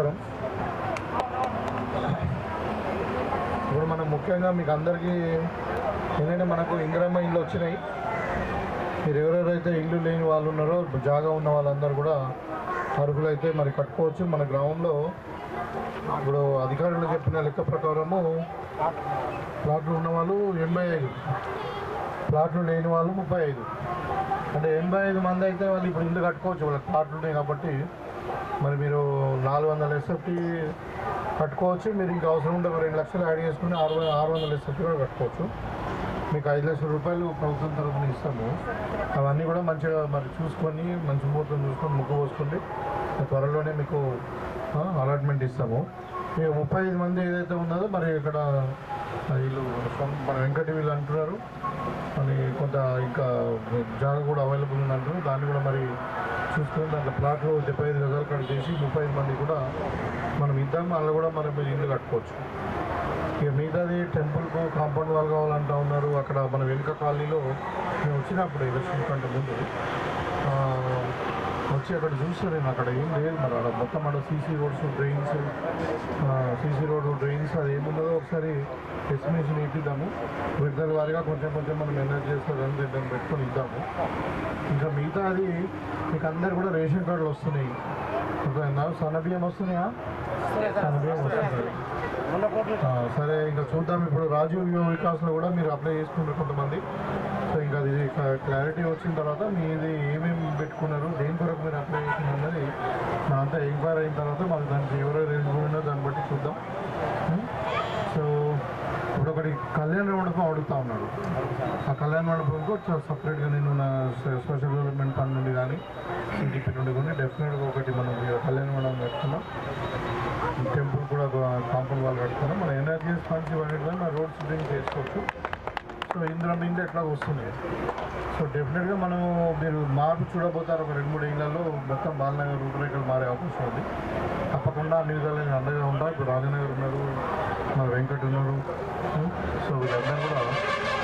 నమస్కారం. ఇప్పుడు మనం ముఖ్యంగా మీకు అందరికీ ఏంటంటే మనకు ఇందిరమ్మ ఇండ్లు వచ్చినాయి. మీరు ఎవరెవరైతే ఇల్లు లేని వాళ్ళు ఉన్నారో జాగా ఉన్న వాళ్ళందరూ కూడా అర్హులైతే మరి కట్టుకోవచ్చు. మన గ్రామంలో ఇప్పుడు అధికారులు చెప్పిన లెక్క ప్రకారము ప్లాట్లు ఉన్నవాళ్ళు ఎనభై ఐదు. ప్లాట్లు లేని వాళ్ళు ముప్పై ఐదు. అంటే ఎనభై ఐదు మంది అయితే వాళ్ళు ఇప్పుడు ఇల్లు కట్టుకోవచ్చు. వాళ్ళకి ప్లాట్లు ఉన్నాయి కాబట్టి మరి మీరు నాలుగు వందల ఎస్ఎఫ్టీ కట్టుకోవచ్చు. మీరు ఇంకా అవసరం ఉంటే ఒక రెండు లక్షలు యాడ్ చేసుకుని ఆరు వందల ఆరు వందల ఎస్ఎఫ్టీ కూడా కట్టుకోవచ్చు. మీకు ఐదు లక్షల రూపాయలు ప్రభుత్వం తరఫున ఇస్తాము. అవన్నీ కూడా మంచిగా మరి చూసుకొని మంచి ముహూర్తం చూసుకొని ముగ్గు పోసుకోండి త్వరలోనే మీకు అలాట్మెంట్ ఇస్తాము. మీకు ముప్పై ఐదు మంది ఏదైతే ఉన్నదో మరి ఇక్కడ వీళ్ళు మన వెంకటి వీళ్ళు అంటున్నారు. మరి కొంత ఇంకా జాగ కూడా అవైలబుల్ ఉంది అంటారు దాన్ని కూడా మరి చూసుకొని దాంట్లో ప్లాట్లో డెబ్బై ఐదు గజాలు కట్ చేసి ముప్పై ఐదు మంది కూడా మనం ఇద్దాం అలా కూడా మనం మీరు ఇల్లు కట్టుకోవచ్చు. ఇక మిగతాది టెంపుల్కు కాంపౌండ్ వాల్ కావాలంటా ఉన్నారు. అక్కడ మన వెనుక కాలనీలో మేము వచ్చినప్పుడు ఎలక్షన్ కంటే ముందు వచ్చి అక్కడ చూస్తే నేను అక్కడ ఏం లేదు మరి. అక్కడ మొత్తం అక్కడ CC roads drains CC road drains అది ఏమున్నదో ఒకసారి ఎస్టిమేషన్ ఇప్పిద్దాము. విడతల వారిగా కొంచెం కొంచెం మనం ఎనర్జీ చేస్తారని దాన్ని పెట్టుకొని ఇద్దాము. ఇంకా మిగతా అది మీకు అందరు కూడా రేషన్ కార్డులు వస్తున్నాయి. అర్థమైందా సన్న బియ్యం వస్తున్నాయా? సన్న బియ్యం వస్తున్నాయి సరే ఇంకా చూద్దాం. ఇప్పుడు రాజీవ్ యువ వికాస్లో కూడా మీరు అప్లై చేసుకుంటారు కొంతమంది. సో ఇంకా అది క్లారిటీ వచ్చిన తర్వాత మీది అంతా అయిన తర్వాత మాకు దానికి ఎవరెవరు ఎలిజిబుల్ దాన్ని బట్టి చూద్దాం. సో ఇప్పుడు ఒకటి కళ్యాణ మండపం అడుగుతా ఉన్నాడు. ఆ కళ్యాణ మండపంకు సపరేట్గా నేను నా సోషల్ డెవలప్మెంట్ ఫండ్ నుండి కానీ సిటీపీ నుండి కానీ డెఫినెట్గా ఒకటి మనం కళ్యాణ మండపం కట్టుకున్నాం. టెంపుల్ కూడా కాంపౌండ్ వాళ్ళు కట్టుకున్నాం. మన ఎనర్జీస్ ఫండ్స్ ఇవన్నీ కూడా మన రోడ్ సిద్ధింగ్ చేసుకోవచ్చు. సో ఇందులో మీద ఎట్లా వస్తుంది? సో డెఫినెట్గా మనం మీరు మార్పు చూడబోతారు ఒక రెండు మూడు ఏళ్ళలో మొత్తం బాలనగర్ రూపురేఖలు మారే అవకాశం ఉంది. తప్పకుండా అన్ని విధాలు నేను అండగా ఉంటాను ఇప్పుడు రాజనగర్ ఉన్నారు మన వెంకట్ ఉన్నారు. సో వీళ్ళందరూ కూడా